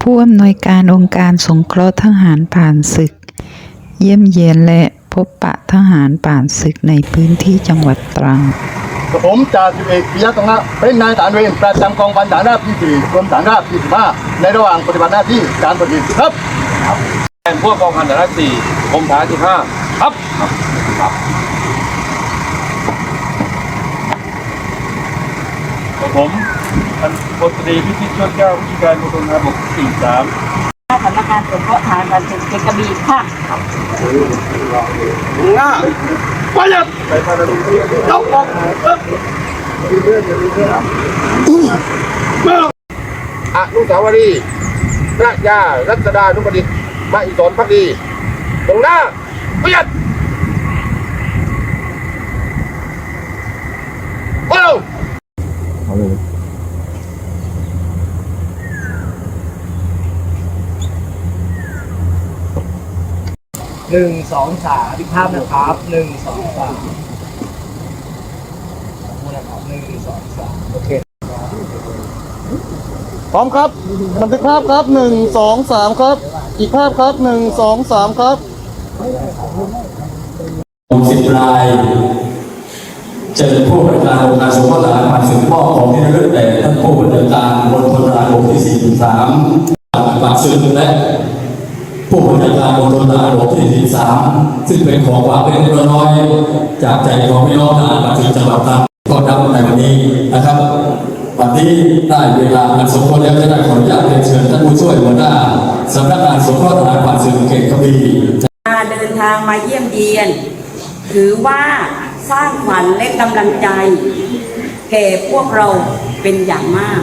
ผู้อำนวยการองค์การสงเคราะห์ทหารผ่านศึก เยี่ยมเยียนและพบปะทหารผ่านศึกในพื้นที่จังหวัดตรังกับผมจ่าสิบเอกปิยะตงนะเป็นนายฐานเวรประจำกองพันฐานราบที่สี่กรมฐานราบที่สิบห้าในระหว่างปฏิบัติหน้าที่การผลิตครับแทนพวกกองพันฐานราบสี่กรมฐานที่ห้าครับครับกับผม พันพลตรีพิชิตชดแก้วผู้การมณฑลทหาบกที่สามสำนักงานสงเคราะห์ทารการศึกเกกระบี่ค่ะหน้าไปเลยไปพาราลียกออกอนุสาวรีย์พระยารัชดานุประดิษฐ์มาอิศรพักดี ตรงหน้าเปียดเอ้าว หนึ่งสองสามอีกภาพนะครับหนึ่งสองสามนะครับหนึ่งสองสามโอเคพร้อมครับบันทึกภาพครับหนึ่งสองสามครับ อีกภาพครับหนึ่งสองสามครับสิบรายเจอผู้บริการองค์การสงเคราะห์ทหารผ่านศึกมอบของที่ระลึกแด่ท่านผู้บริการบนพลทหารบกที่43ผ่านศึกและ ผู้บริการบนพลทหารบกที่43ซึ่งเป็นของฝากเป็นตัวน้อย จากใจของพี่น้องทหารผ่านศึกจังหวัดตรังก็นับในวันนี้นะครับ วันนี้ได้เวลาอันสมควรแล้วจะได้ขออนุญาตเรียนเชิญท่านผู้ช่วยหัวหน้าสำนักงานสงเคราะห์ทหารผ่านศึกเขตกบีการเดินทางมาเยี่ยมเยียน ถือว่าสร้างขวัญและกำลังใจ แก่พวกเราเป็นอย่างมาก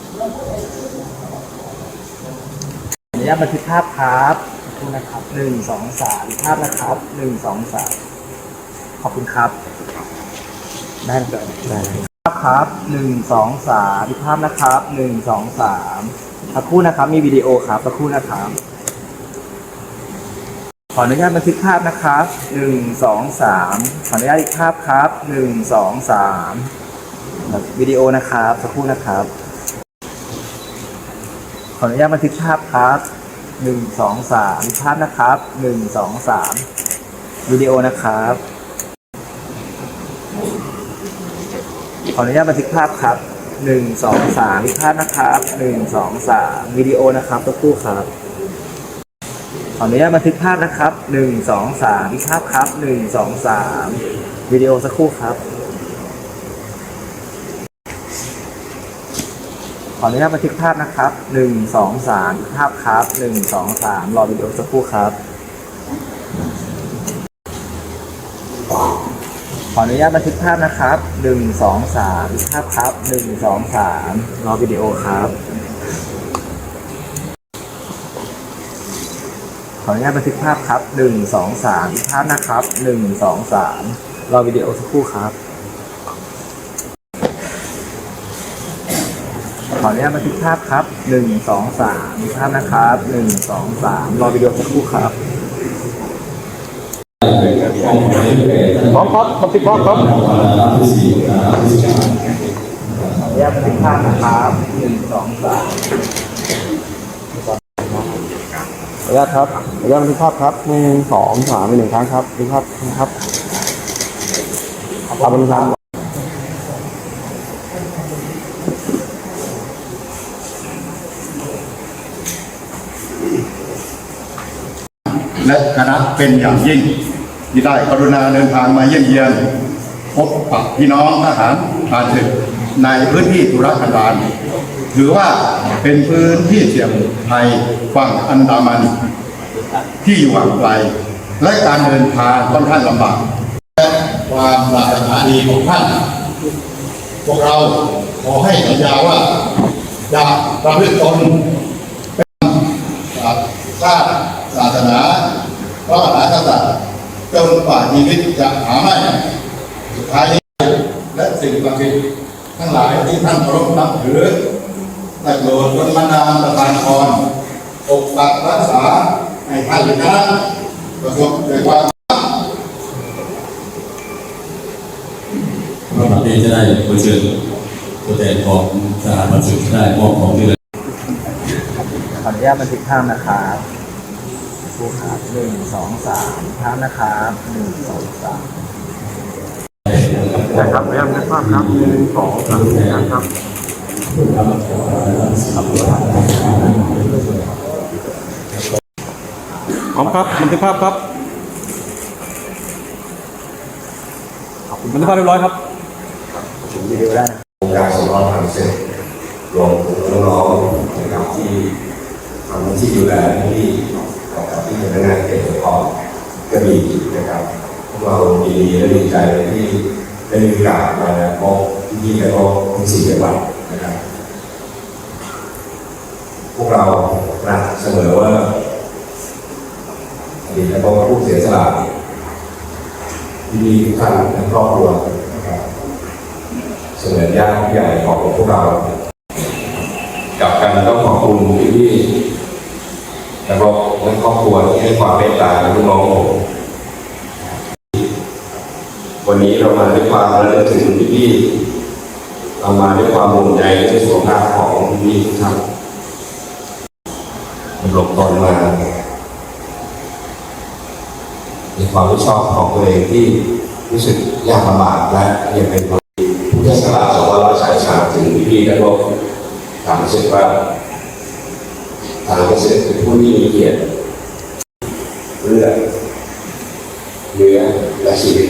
ขออนุ ญาตบันทึกภาพครับขอบคุณนะครับหนึ่งสองสามภาพนะครับหนึ่งสองสามขอบคุณครับ ได้เลยได้ภาพครับหนึ่งสองสามภาพนะครับหนึ่งสองสามสักครู่นะครับ มีวิดีโอครับสักครู่นะครับ ขออนุญาตบันทึกภาพนะครับหนึ่งสองสามขออนุญาตอีกภาพครับหนึ่งสองสามวิดีโอนะครับสักครู่นะครับ ขออนุญาตบันทึกภาพครับ หนึ่งสองสามภาพนะครับหนึ่งสองสามวิดีโอนะครับ ขออนุญาตบันทึกภาพครับหนึ่งสองสามภาพนะครับหนึ่งสองสามวิดีโอนะครับตัวคู่ครับ ขออนุญาตบันทึกภาพนะครับหนึ่งสองสามภาพครับหนึ่งสองสามวิดีโอสักครู่ครับ ขออนุญาตบันทึกภาพนะครับหนึ่งสองสามภาพครับหนึ่งสองสามรอวิดีโอสักครู่ครับ ขออนุญาตบันทึกภาพนะครับหนึ่งสองสามภาพครับหนึ่งสองสามรอวิดีโอครับ ขออนุญาตบันทึกภาพครับหนึ่งสองสามภาพนะครับหนึ่งสองสามรอวิดีโอสักครู่ครับ ขออนุญาตบันทึกภาพครับหนึ่งสองสามภาพนะครับหนึ่งสองสามรอวิดีโอสักครู่ครับพร้อมครับบันทึกภาพครับขออนุญาตบันทึกภาพนะครับหนึ่งสองสามขออนุญาตครับขออนุญาตบันทึกภาพครับหนึ่งสองสามหนึ่งครั้งครับบันทึกภาพนะครับขอบคุณครับ และคณะเป็นอย่างยิ่ง ที่ได้กรุณาเดินทางมาเยี่ยมเยียนพบปะพี่น้องทหารผ่านศึกในพื้นที่ตุรกันดารถือว่าเป็นพื้นที่เสี่ยงภัยฝั่งอันดามัน ที่อยู่ห่างไกล และการเดินทางค่อนข้างลำบากและความปรารถนาดีของท่าน พวกเราขอให้สัญญาว่าจะประพฤติตน ชาติศาสนาพระมหากษัตริย์จนกว่าชีวิตจะหาไม่สุดท้ายและสิ่งศักดิ์สิทธิ์ทั้งหลายที่ท่านเคารพนับถือได้โปรดดลบันาลประทานพรปกปักรักษาให้ท่านนะประสบด้วยความพระประเทศจะได้เชิญตัวแทนของสถานบันทึกได้มอบของที่ระลึกขออ นุญาตบันทึกภาพนะครับผู้ครับหนึ่งสองสามภาพนะครับหนึ่งสองสามนะครับพยายามนึกภาพครับหนึ่งสองสามสี่ครับพร้อมครับบันทึกภาพครับบันทึกภาพเรียบร้อยครับวิดีโอได้นะโครงการสำรองทำเสร็จรวมถึงน้องๆนะครับที่ ทำหน้าที่ดูแลที่นะครับที่เป็นพนักงานเขตปกครองก็มีนะครับพวกเราดีและดีใจที่ได้มีโอกาสมาพบพี่และก็ทั้งสี่จังหวัดนะครับ พวกเราหนักเสมอว่าดีและก็ผู้เสียสละที่มีทุกท่านและครอบครัวนะครับเสมือนญาติใหญ่ของพวกเรา กับกันต้องขอบคุณพี่ ครอบครัวที่ให้ความเมตตาลูกน้องผมวันนี้เรามาด้วยความระลึกถึงพี่ๆเรามาด้วยความห่วงใยในสุขภาพของพี่ๆทุกท่านดำรงตนมามีความรู้ชอบของตัวเองที่รู้สึกยากลำบากและยังเป็นพุทธศักราช2533ถึงพี่ๆได้บอกถามเสร็จว่าทางเกษตรเป็นผู้ที่มีเกียรติ เลือดเนื้อและชีวิต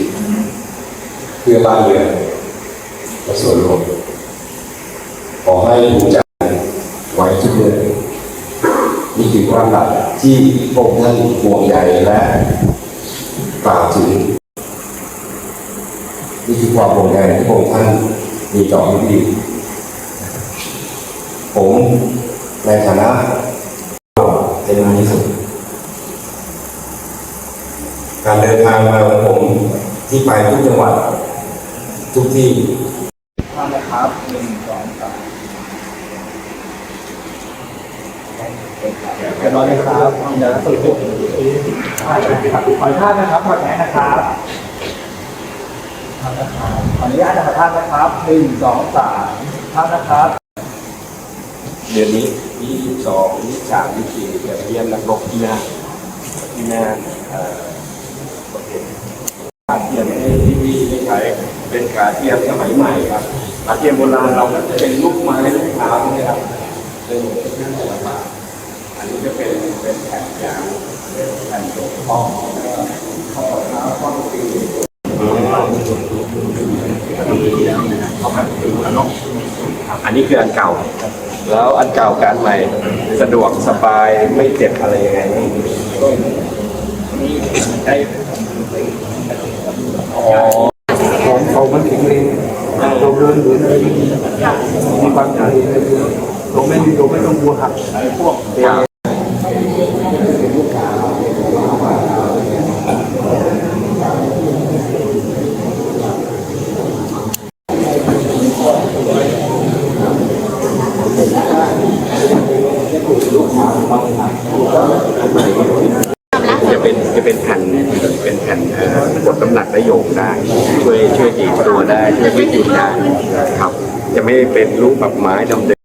เพื่อบ้านเมืองและส่วนรวมขอให้ภูมิใจไว้ทุกเดือนนี่คือความหลักที่พระองค์ท่านห่วงใยและกล่าวถึงนี่คือความห่วงใยที่พระองค์ท่านมีต่อผู้ดีผมในฐานะเป็นนายที่สุด การเดินทางมาของผมที่ไปทุกจังหวัด ทุกที่ภาพนะครับหนึ่งสองสามเรียบร้อยเลยครับเดี๋ยวสรุปขออนุญาตนะครับขอแนะนะครับภาพนะครับขออนุญาตนะครับภาพนะครับหนึ่งสองสามภาพนะครับ เดือนนี้ยี่สิบสองยี่สิบสามยี่สิบสี่จะไปเยี่ยมนักรบที่น่านที่น่านเอ่อประเทศ กาเทียมที่พี่ได้ใช้เป็นกาเทียมสมัยใหม่ครับกาเทียมโบราณเราก็จะเป็นลูกไม้ลูกเท้านะครับเป็นเครื่องศิลปะอันนี้จะเป็นเป็นแผ่นยางเป็นแผ่นตกท้องแล้วก็ข้อเท้าข้อตีอันนี้คืออันเก่า แล้วอันเก่ากับอันใหม่สะดวกสบายไม่เจ็บอะไรยังไงก็มีใช้ ของเขามันถึงเลยเราเดินหรืออะไรมีบางอย่างเราไม่เราไม่ต้องกลัวหักไอ้พวกจะเป็นจะเป็นแผ่นเป็นแผ่นเอ่อกดน้ำหนักและโยงได้ายช่วยดีดตัวได้ช่วยยืดหยุ่นได้ครับ จะไม่เป็นรูปแบบไม้ดำเดิ